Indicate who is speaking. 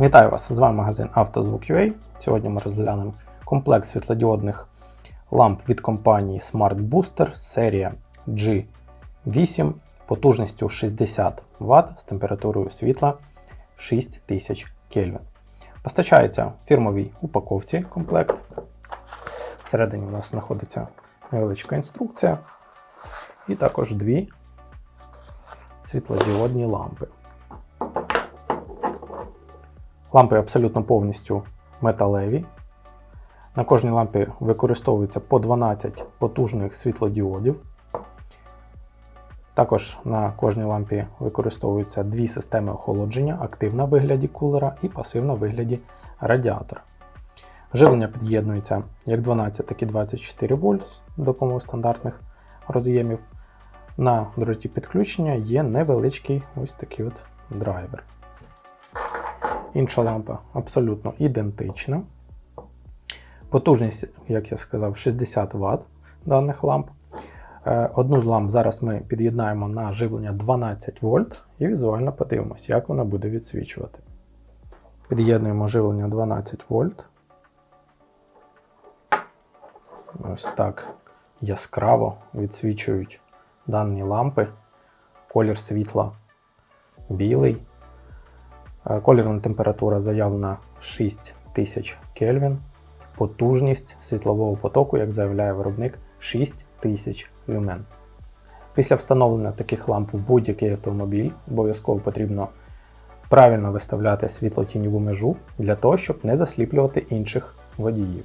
Speaker 1: Вітаю вас! З вами магазин «Автозвук.UA». Сьогодні ми розглянемо комплект світлодіодних ламп від компанії Smart Booster серія G8 потужністю 60 Вт з температурою світла 6000 Кельвін. Постачається в фірмовій упаковці комплект. Всередині у нас знаходиться невеличка інструкція і також дві світлодіодні лампи. Лампи абсолютно повністю металеві. На кожній лампі використовується по 12 потужних світлодіодів. Також на кожній лампі використовуються дві системи охолодження: активна в вигляді кулера і пасивна в вигляді радіатора. Живлення під'єднується як 12, так і 24 вольт з допомогою стандартних роз'ємів. На дроті підключення є невеличкий ось такий от драйвер. Інша лампа абсолютно ідентична. Потужність, як я сказав, 60 Вт даних ламп. Е, Одну з ламп зараз ми під'єднаємо на живлення 12 вольт і візуально подивимося, як вона буде відсвічувати. Під'єднуємо живлення 12 вольт. Ось так яскраво відсвічують дані лампи. Колір світла білий. Е, Колірна температура заявлена 6000 Кельвін. Потужність світлового потоку, як заявляє виробник, 6000 люмен. Після встановлення таких ламп в будь-який автомобіль обов'язково потрібно правильно виставляти світлотіньову межу для того, щоб не засліплювати інших водіїв.